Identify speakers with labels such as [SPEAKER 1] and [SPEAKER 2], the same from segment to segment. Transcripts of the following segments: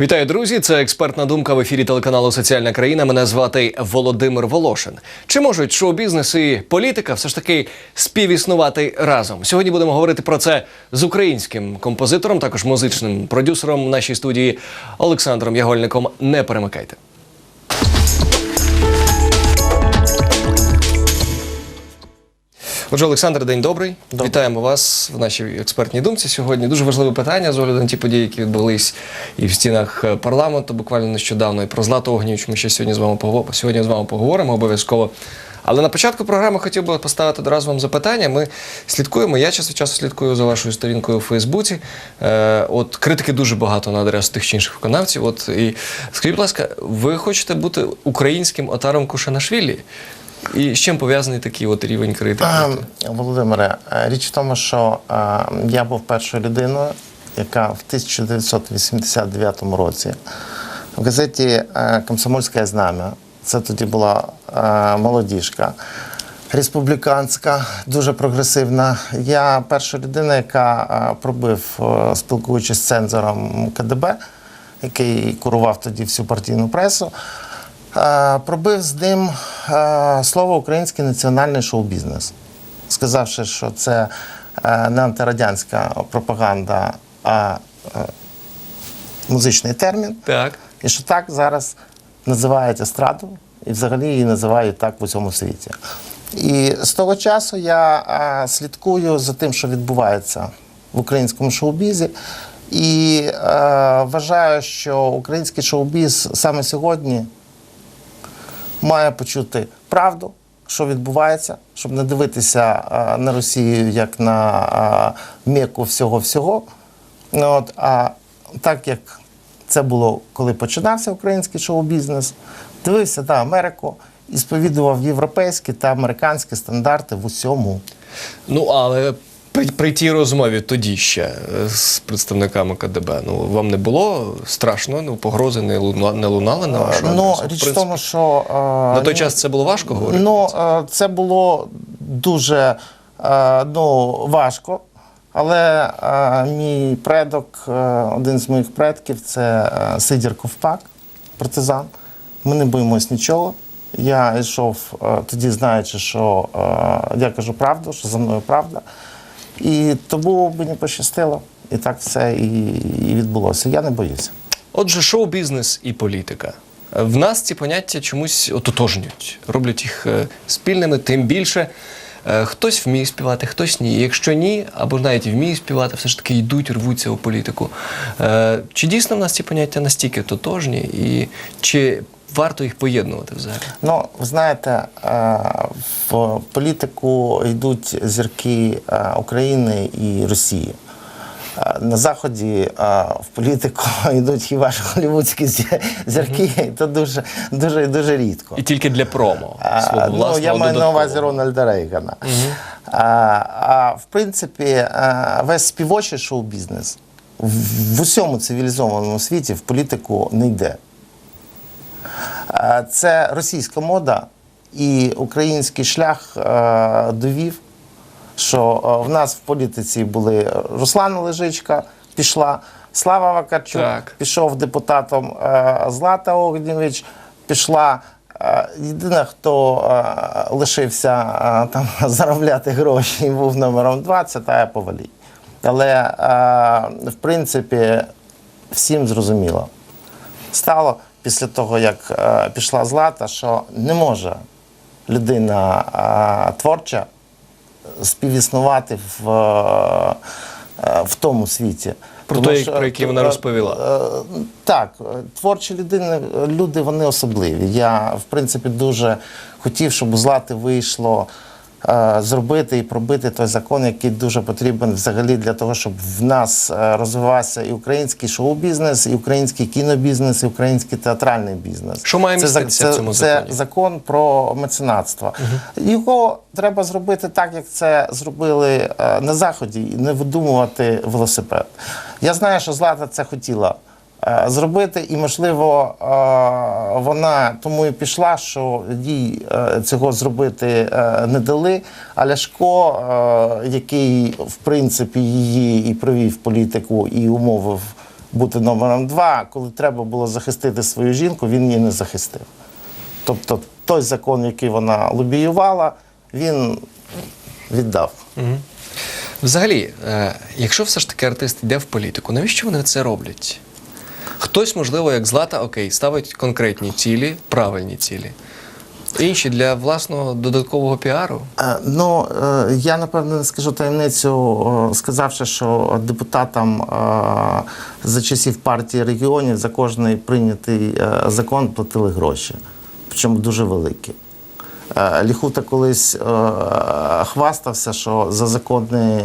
[SPEAKER 1] Вітаю, друзі! Це експертна думка в ефірі телеканалу Соціальна країна. Мене звати Володимир Волошин. Чи можуть шоу-бізнес і політика все ж таки співіснувати разом? Сьогодні будемо говорити про це з українським композитором, також музичним продюсером нашій студії Олександром Ягольником. Не перемикайте. Отже, Олександр, день добрий. Вітаємо вас в нашій експертній думці. Сьогодні дуже важливе питання з огляду на ті події, які відбулись і в стінах е, парламенту буквально нещодавно. І про Злату Огнівич ми ще сьогодні з вами поговоримо. Сьогодні з вами поговоримо обов'язково. Але на початку програми хотів би поставити одразу вам запитання. Ми слідкуємо. Я час від часу слідкую за вашою сторінкою у Фейсбуці. Е, от критики дуже багато на адресу тих чи інших виконавців. От і скажіть, будь ласка, ви хочете бути українським отаром Кушанашвілі? І з чим пов'язаний такий от рівень критики?
[SPEAKER 2] Володимире, річ в тому, що я був першою людиною, яка в 1989 році в газеті Комсомольське знам'я, це тоді була молодіжка, республіканська, дуже прогресивна. Я перша людина, яка пробив, спілкуючись з цензором КДБ, який курував тоді всю партійну пресу. Пробив з ним слово український національний шоу-бізнес, сказавши, що це не антирадянська пропаганда, а е, музичний термін.
[SPEAKER 1] Так.
[SPEAKER 2] І що так зараз називають естраду, і взагалі її називають так в усьому світі. І з того часу я слідкую за тим, що відбувається в українському шоу-бізі. І е, вважаю, що український шоу-біз саме сьогодні має почути правду, що відбувається, щоб не дивитися на Росію як на м'яку всього-всього. Ну, От, а так як це було, коли починався український шоу-бізнес, дивився на Америку і сповідував європейські та американські стандарти в усьому.
[SPEAKER 1] Ну, але при, при тій розмові тоді ще е, з представниками КДБ, ну вам не було страшно, ну погрози не, луна, не лунали на вашу
[SPEAKER 2] ну,
[SPEAKER 1] адресу? В
[SPEAKER 2] річ в тому, що е,
[SPEAKER 1] на той час це було важко говорити.
[SPEAKER 2] Ну, е, це було дуже е, ну, важко. Але е, мій предок, е, один з моїх предків, це е, Сидір Ковпак, партизан. Ми не боїмось нічого. Я йшов е, тоді, знаючи, що е, я кажу правду, що за мною правда. І тому мені пощастило. І так все і, і відбулося. Я не боюся.
[SPEAKER 1] Отже, шоу-бізнес і політика. В нас ці поняття чомусь ототожнюють, роблять їх е, спільними, тим більше. е, Хтось вміє співати, хтось ні. Якщо ні, або навіть вміє співати, все ж таки йдуть, рвуться у політику. Е, Чи дійсно в нас ці поняття настільки тотожні, і чи варто їх поєднувати взагалі?
[SPEAKER 2] Ну, знаєте, е, в політику йдуть зірки е, України і Росії. Е, На Заході в політику йдуть хіба ж голівудські зі- зірки, і то дуже, дуже, дуже рідко.
[SPEAKER 1] І тільки для промо свого
[SPEAKER 2] ну,
[SPEAKER 1] власного
[SPEAKER 2] я маю на увазі. Рональда Рейгана. А, а в принципі, весь співочий шоу-бізнес в, в усьому цивілізованому світі в політику не йде. Е, Це російська мода, і український шлях е, довів, що е, в нас в політиці були Руслан Лежичка, пішла, Слава Вакарчук,
[SPEAKER 1] Так.
[SPEAKER 2] пішов депутатом Злата Огнєвич, пішла. Єдине, хто лишився там заробляти гроші і був номером два, це Тая Повалій. Але в принципі всім зрозуміло стало після того, як е, пішла Злата, що не може людина е, творча співіснувати в, е, в тому світі.
[SPEAKER 1] Про той,
[SPEAKER 2] що,
[SPEAKER 1] про який вона
[SPEAKER 2] е,
[SPEAKER 1] розповіла.
[SPEAKER 2] е, Так, творчі людини, люди вони особливі. Я, в принципі, дуже хотів, щоб у Злати вийшло зробити і пробити той закон, який дуже потрібен взагалі для того, щоб в нас е, розвивався і український шоу-бізнес, і український кінобізнес, і український театральний бізнес.
[SPEAKER 1] Що має
[SPEAKER 2] Це
[SPEAKER 1] міститися в
[SPEAKER 2] це,
[SPEAKER 1] цьому
[SPEAKER 2] це закон про меценатство. Його треба зробити так, як це зробили е, на заході, і не видумувати велосипед. Я знаю, що Злата це хотіла. Е, Зробити, і можливо, е, вона тому і пішла, що їй е, цього зробити не дали. А Ляшко, який в принципі її і провів політику, і умовив бути номером два. Коли треба було захистити свою жінку, він її не захистив. Тобто той закон, який вона лобіювала, він віддав.
[SPEAKER 1] Взагалі, якщо все ж таки артист йде в політику, навіщо вони це роблять? Хтось, можливо, як Злата, окей, ставить конкретні цілі, правильні цілі. Інші для власного додаткового піару.
[SPEAKER 2] Е, Ну, е, я напевно не скажу таємницю, е, сказавши, що депутатам за часів партії регіонів за кожний прийнятий закон платили гроші, причому дуже великі. Ліхута колись хвастався, що за закони,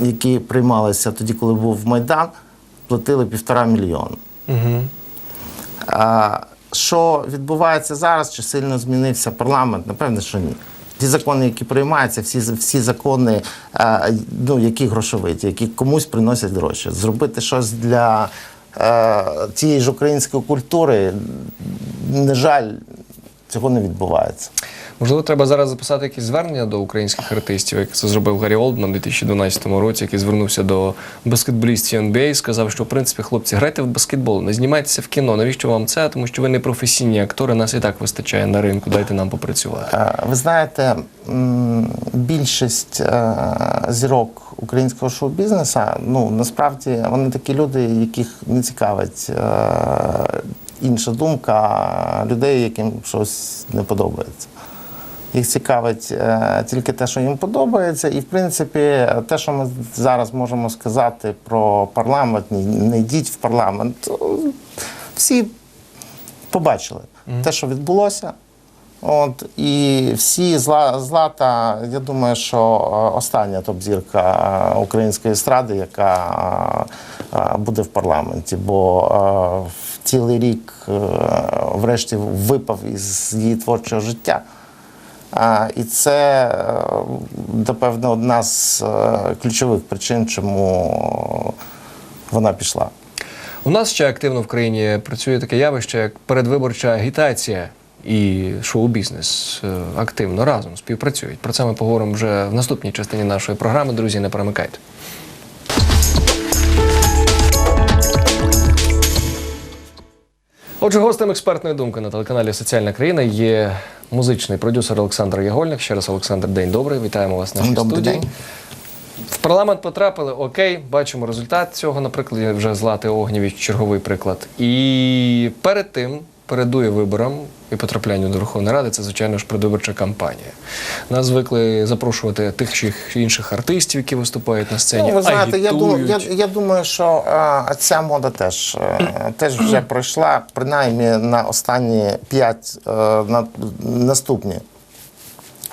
[SPEAKER 2] які приймалися тоді, коли був Майдан, платили півтора мільйона.
[SPEAKER 1] Угу.
[SPEAKER 2] А, Що відбувається зараз? Чи сильно змінився парламент? Напевне, що ні. Ті закони, які приймаються, всі, всі закони, а, ну, які грошовиті, які комусь приносять гроші. Зробити щось для е, тієї ж української культури, на жаль, цього не відбувається.
[SPEAKER 1] Можливо, треба зараз записати якісь звернення до українських артистів, як це зробив Гаррі Олдман у 2012 році, який звернувся до баскетболістів NBA і сказав, що в принципі, хлопці, грайте в баскетбол, не знімайтеся в кіно. Навіщо вам це? Тому що ви не професійні актори, нас і так вистачає на ринку. Дайте нам попрацювати.
[SPEAKER 2] Ви знаєте, більшість е, зірок українського шоу-бізнесу, ну насправді вони такі люди, яких не цікавить е, інша думка людей, яким щось не подобається. Їх цікавить е, тільки те, що їм подобається, і в принципі, те, що ми зараз можемо сказати про парламент, не, йдіть в парламент, всі побачили те, що відбулося. От, і всі зла, злата, я думаю, що е, остання топ-зірка е, української естради, яка буде в парламенті, бо в цілий рік, врешті, випав із її творчого життя. І це, е, напевно, одна з е, ключових причин, чому вона пішла.
[SPEAKER 1] У нас ще активно в країні працює таке явище, як передвиборча агітація і шоу-бізнес е, активно разом співпрацюють. Про це ми поговоримо вже в наступній частині нашої програми. Друзі, не перемикайте. Отже, гостем експертної думки на телеканалі Соціальна країна є музичний продюсер Олександр Ягольник. Ще раз, Олександр, день добрий. Вітаємо вас в нашій
[SPEAKER 2] Добрий
[SPEAKER 1] студії.
[SPEAKER 2] день.
[SPEAKER 1] В парламент потрапили, окей, бачимо результат цього, наприклад, вже Злати Огнєвіч, черговий приклад. І перед тим передує виборам і потраплянню до Верховної Ради, це, звичайно ж, предвиборча кампанія. Нас звикли запрошувати тих чи інших артистів, які виступають на сцені.
[SPEAKER 2] Ну, ви знаєте, я думаю, я, я думаю, що а, ця мода теж, а, теж вже пройшла, принаймні на останні 5 е, на, наступні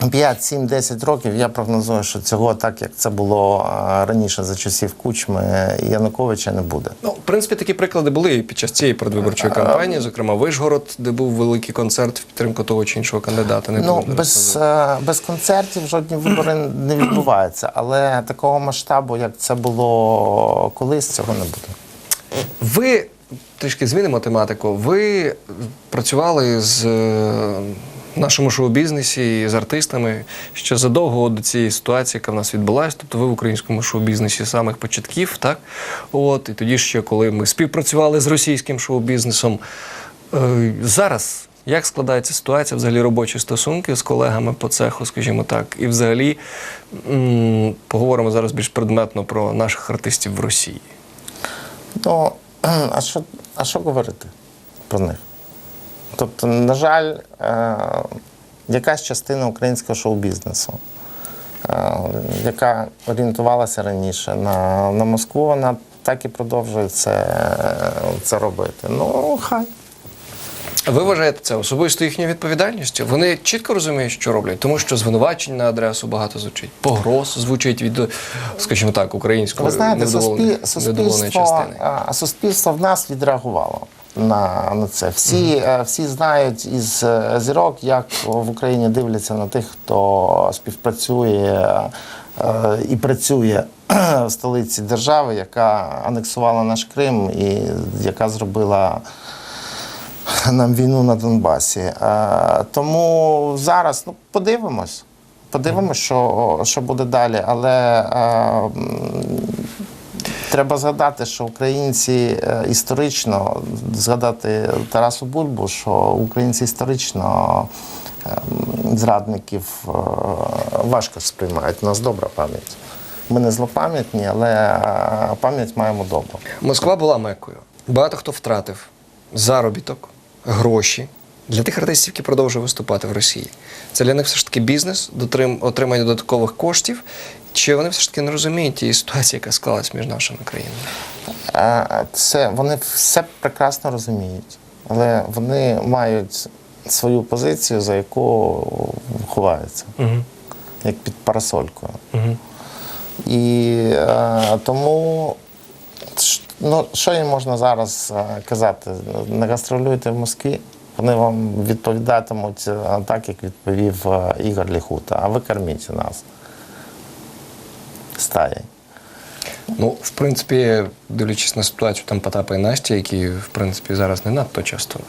[SPEAKER 2] 5, 7, 10 років я прогнозую, що цього так, як це було е, раніше за часів Кучми Януковича, не буде.
[SPEAKER 1] Ну, в принципі, такі приклади були і під час цієї передвиборчої кампанії, зокрема Вишгород, де був великий концерт в підтримку того чи іншого кандидата. Не
[SPEAKER 2] Ну, без, е, без концертів жодні вибори не відбуваються, але такого масштабу, як це було колись, цього не буде.
[SPEAKER 1] Ви трішки змінимо тематику. Ви працювали з е, нашому шоу-бізнесі і з артистами ще задовго до цієї ситуації, яка в нас відбулася. Тобто ви в українському шоу-бізнесі з самих початків, так? От, і тоді ще, коли ми співпрацювали з російським шоу-бізнесом. Е, зараз як складається ситуація, взагалі робочі стосунки з колегами по цеху, скажімо так, і взагалі м, поговоримо зараз більш предметно про наших артистів в Росії.
[SPEAKER 2] Ну, а що, а що говорити про них? Тобто, на жаль, е, якась частина українського шоу-бізнесу, е, яка орієнтувалася раніше на, на Москву, вона так і продовжує це, це робити. Ну, хай.
[SPEAKER 1] Ви вважаєте це особисто їхньою відповідальністю? Вони чітко розуміють, що роблять, тому що звинувачень на адресу багато звучить, погроз звучить від, скажімо так, української
[SPEAKER 2] Ви знаєте, суспіль, суспільство,
[SPEAKER 1] частини.
[SPEAKER 2] а, суспільство в нас відреагувало на, на це. Всі, е, всі знають із е, зірок, як в Україні дивляться на тих, хто співпрацює е, і працює в столиці держави, яка анексувала наш Крим і яка зробила нам війну на Донбасі. Тому зараз ну, подивимось. Подивимось, що, що буде далі. Але Треба згадати, що українці е, історично згадати Тарасу Бульбу, що українці історично ем, зрадників е, важко сприймають. У нас добра пам'ять. Ми не злопам'ятні, але е, пам'ять маємо добру.
[SPEAKER 1] Москва була мекою. Багато хто втратив заробіток, гроші для тих артистів, які продовжують виступати в Росії. Це для них все ж таки бізнес, дотрим, отримання додаткових коштів. Чи вони все ж таки не розуміють тієї ситуації, яка склалась між нашими країнами?
[SPEAKER 2] Це вони все прекрасно розуміють, але вони мають свою позицію, за яку ховаються,
[SPEAKER 1] Угу.
[SPEAKER 2] як під парасолькою.
[SPEAKER 1] Угу.
[SPEAKER 2] І е, тому ну, що їм можна зараз казати? Не гастролюйте в Москві. Вони вам відповідатимуть так, як відповів Ігор Ліхута. А ви корміть нас стаєю.
[SPEAKER 1] Ну, в принципі, дивлячись на ситуацію там Потапа і Насті, які, в принципі, зараз не надто часто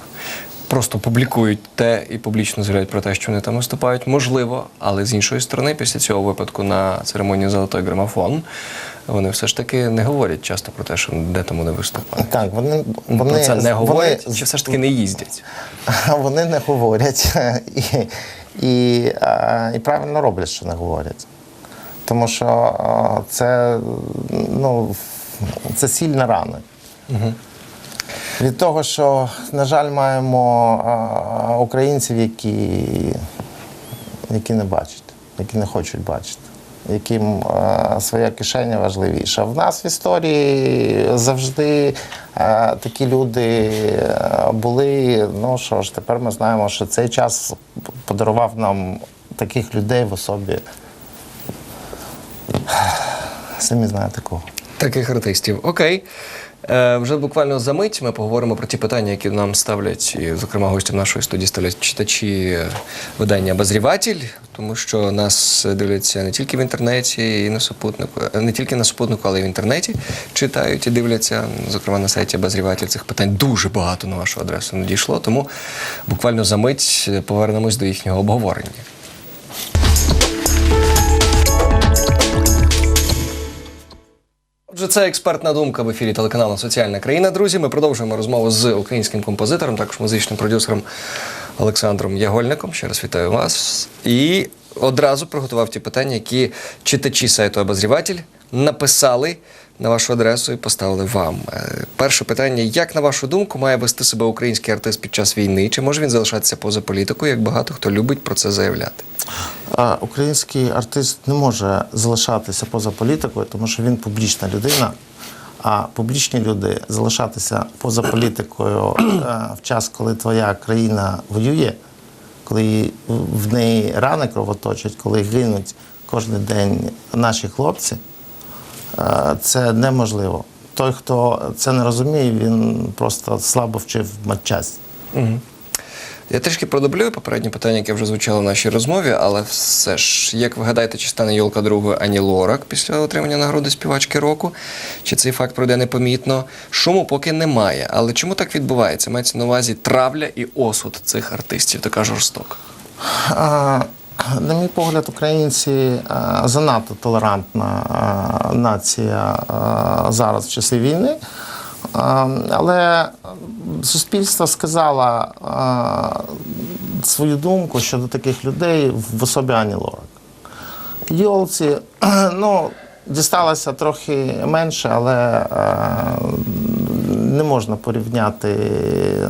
[SPEAKER 1] просто публікують те і публічно заявляють про те, що вони там виступають, можливо, але з іншої сторони, після цього випадку на церемонії Золотой грамофон, вони все ж таки не говорять часто про те, що де тому не виступають.
[SPEAKER 2] Так, вони,
[SPEAKER 1] Про це не говорять,
[SPEAKER 2] вони,
[SPEAKER 1] чи все ж таки не їздять?
[SPEAKER 2] вони не говорять і, і, і правильно роблять, що не говорять. Тому що е, це, ну, це сильна рана. Від того, що, на жаль, маємо е, українців, які, які не бачать, які не хочуть бачити, яким е, своя кишеня важливіша. В нас в історії завжди такі люди були. Ну що ж, тепер ми знаємо, що цей час подарував нам таких людей в особі. Самі знаєте кого.
[SPEAKER 1] Таких артистів. Окей. Е, вже буквально за мить ми поговоримо про ті питання, які нам ставлять, і, зокрема, гостям нашої студії ставлять читачі е, видання Обозріватель, тому що нас дивляться не тільки в інтернеті і на супутнику, е, не тільки на супутнику, але й в інтернеті читають і дивляться. Зокрема, на сайті Обозріватель цих питань дуже багато на вашу адресу надійшло. Тому буквально за мить е, повернемось до їхнього обговорення. Отже, це експертна думка в ефірі телеканалу Соціальна країна. Друзі, ми продовжуємо розмову з українським композитором, також музичним продюсером Олександром Ягольником. Ще раз вітаю вас. І одразу приготував ті питання, які читачі сайту Обозріватель написали на вашу адресу і поставили вам. Е, Перше питання: як на вашу думку має вести себе український артист під час війни? Чи може він залишатися поза політикою, як багато хто любить про це заявляти?
[SPEAKER 2] Український артист не може залишатися поза політикою, тому що він публічна людина. А публічні люди залишатися поза політикою е, в час, коли твоя країна воює, коли в неї рани кровоточать, коли гинуть кожен день наші хлопці, е, це неможливо. Той, хто це не розуміє, він просто слабо вчив матчасть.
[SPEAKER 1] Угу. Я трішки продублюю попереднє питання, яке вже звучало в нашій розмові, але все ж, як ви гадаєте, чи стане Йолка другою Ані Лорак після отримання нагороди співачки року? Чи цей факт пройде непомітно? Шуму поки немає. Але чому так відбувається? Мається на увазі травля і осуд цих артистів, така жорстока.
[SPEAKER 2] На мій погляд, українці занадто толерантна нація зараз в часи війни. А, Але суспільство сказало свою думку щодо таких людей в особі Ані Лорак. Йолці, ну, дісталося трохи менше, але е, не можна порівняти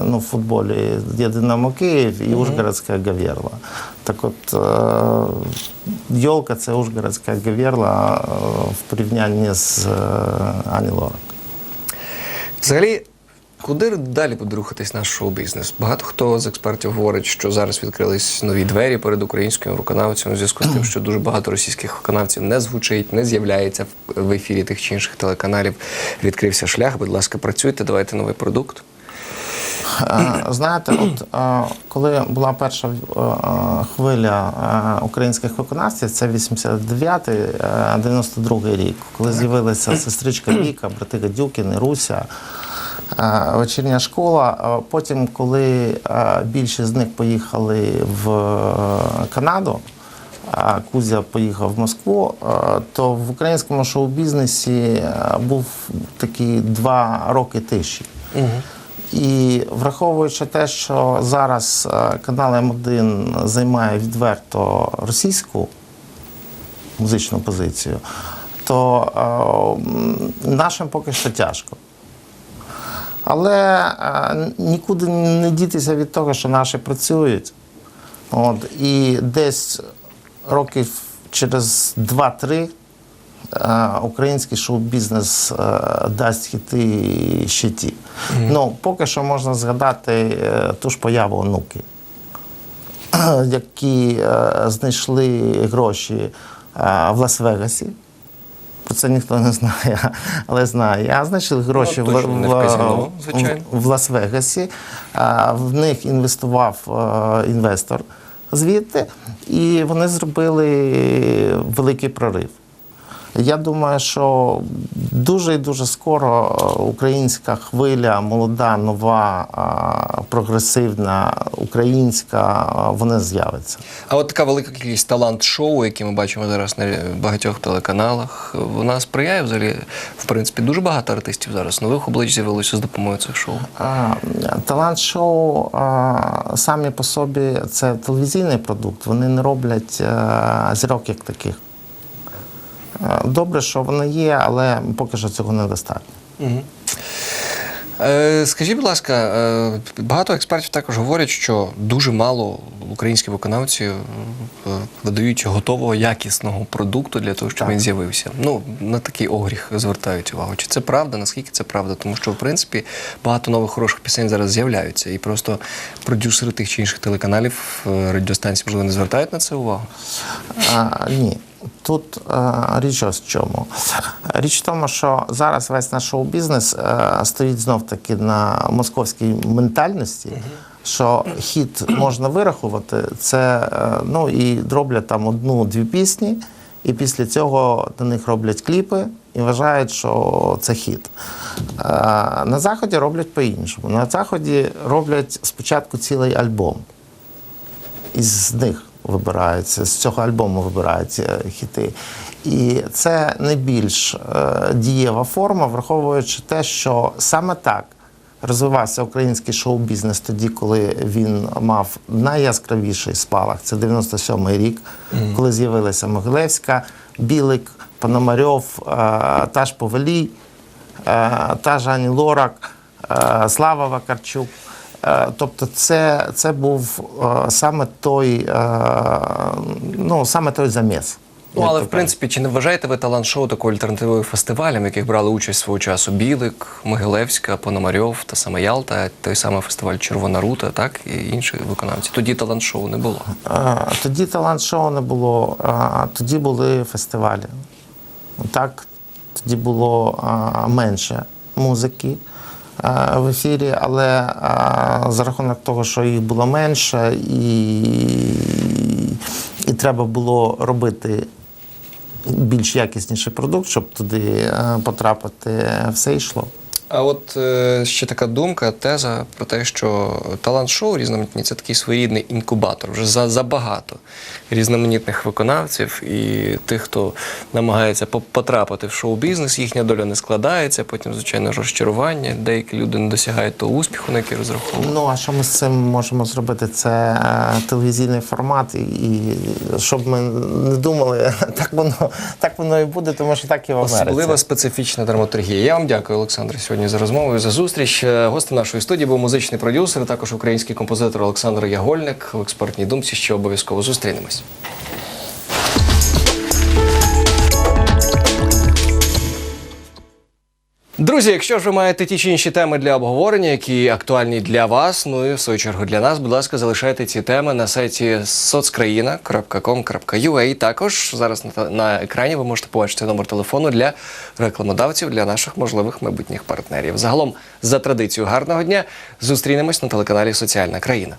[SPEAKER 2] ну, в футболі Єдинамо Київ і Ужгородська Гавєрла. Так от е, Йолка це Ужгородська Гавєрла е, в порівнянні з е, Ані Лорак.
[SPEAKER 1] Взагалі, куди далі буде рухатись наш шоу-бізнес? Багато хто з експертів говорить, що зараз відкрились нові двері перед українським виконавцем у зв'язку з тим, що дуже багато російських виконавців не звучить, не з'являється в ефірі тих чи інших телеканалів. Відкрився шлях. Будь ласка, працюйте, давайте новий продукт.
[SPEAKER 2] Е, Знаєте, от е, коли була перша е, хвиля українських виконавців, це 89-й, е, 92-й рік, коли з'явилася сестричка Віка, брати Гадюкіни, Руся. Вечірня школа. Потім, коли більшість з них поїхали в Канаду, а Кузя поїхав в Москву, то в українському шоу-бізнесі був такі два роки тиші. І враховуючи те, що зараз е, канал М1 займає відверто російську музичну позицію, то е, нашим поки що тяжко. Але е, нікуди не дітися від того, що наші працюють. От, і десь років через 2-3 е, український шоу-бізнес е, дасть хіти ще ті. Ну, поки що можна згадати е, ту ж появу онуки, які е, знайшли гроші в Лас-Вегасі. Про це ніхто не знає, але знає. А знайшли гроші
[SPEAKER 1] Ну, в
[SPEAKER 2] в, в Лас-Вегасі. В них інвестував інвестор звідти, і вони зробили великий прорив. Я думаю, що дуже і дуже скоро е, українська хвиля, молода, нова, е, прогресивна, українська, е, вони з'явиться.
[SPEAKER 1] А от така велика кількість талант-шоу, які ми бачимо зараз на багатьох телеканалах, вона сприяє взагалі. В принципі, дуже багато артистів зараз нових облич з'явилося з допомогою цих шоу.
[SPEAKER 2] Талант-шоу самі по собі це телевізійний продукт. Вони не роблять зірок як таких. А, Добре, що вони є, але поки що цього недостатньо.
[SPEAKER 1] Е, Скажіть, будь ласка, е, багато експертів також говорять, що дуже мало українські виконавці е, видають готового якісного продукту для того, щоб
[SPEAKER 2] Так.
[SPEAKER 1] він з'явився. Ну на такий огріх звертають увагу. Чи це правда? Наскільки це правда? Тому що в принципі багато нових хороших пісень зараз з'являються, і просто продюсери тих чи інших телеканалів е, радіостанцій можливо не звертають на це увагу.
[SPEAKER 2] А, ні. Тут а, річ ось в чому. Річ в тому, що зараз весь наш шоу-бізнес а, стоїть знов таки на московській ментальності, що хіт можна вирахувати, це е, ну і роблять там одну-дві пісні, і після цього на них роблять кліпи і вважають, що це хіт. Е, На заході роблять по-іншому. На заході роблять спочатку цілий альбом із них вибираються, з цього альбому вибираються хіти. І це найбільш е, дієва форма, враховуючи те, що саме так розвивався український шоу-бізнес тоді, коли він мав найяскравіший спалах. Це 97-й рік, коли з'явилася Могилевська, Білик, Пономарьов, е, та ж Повелій, е, та ж Ані Лорак, е, Слава Вакарчук. Е, Тобто, це, це був е, саме той, е, ну, саме той заміс.
[SPEAKER 1] Ну, але в принципі, чи не вважаєте ви талант-шоу такою альтернативою фестивалям, в яких брали участь свого часу Білик, Могилевська, Пономарьов та саме Ялта, той самий фестиваль Червона Рута, так і інші виконавці. Тоді талант-шоу не було.
[SPEAKER 2] Тоді талант-шоу не було, тоді були фестивалі. Так, тоді було менше музики в ефірі, але е, за рахунок того, що їх було менше, і, і треба було робити більш якісніший продукт, щоб туди е, потрапити, все йшло.
[SPEAKER 1] А от е, ще така думка, теза про те, що талант-шоу різноманітні це такий своєрідний інкубатор. Вже за, забагато різноманітних виконавців і тих, хто намагається по- потрапити в шоу-бізнес, їхня доля не складається. Потім, звичайно, розчарування. Деякі люди не досягають того успіху, на який розраховували.
[SPEAKER 2] Ну а що ми з цим можемо зробити? Це е, телевізійний формат, і, і щоб ми не думали, так воно так воно і буде, тому що так і в Америці.
[SPEAKER 1] Особливо специфічна драматургія. Я вам дякую, Олександр, сьогодні за розмову і за зустріч. Е, Гостем нашої студії був музичний продюсер, також український композитор Олександр Ягольник. В експертній думці ще обов'язково зустрінемось. Друзі, якщо ж ви маєте ті чи інші теми для обговорення, які актуальні для вас, ну і в свою чергу для нас, будь ласка, залишайте ці теми на сайті sockraїна.com.ua. Також зараз на, на екрані ви можете побачити номер телефону для рекламодавців, для наших можливих майбутніх партнерів. Загалом, за традицією гарного дня, зустрінемось на телеканалі Соціальна країна.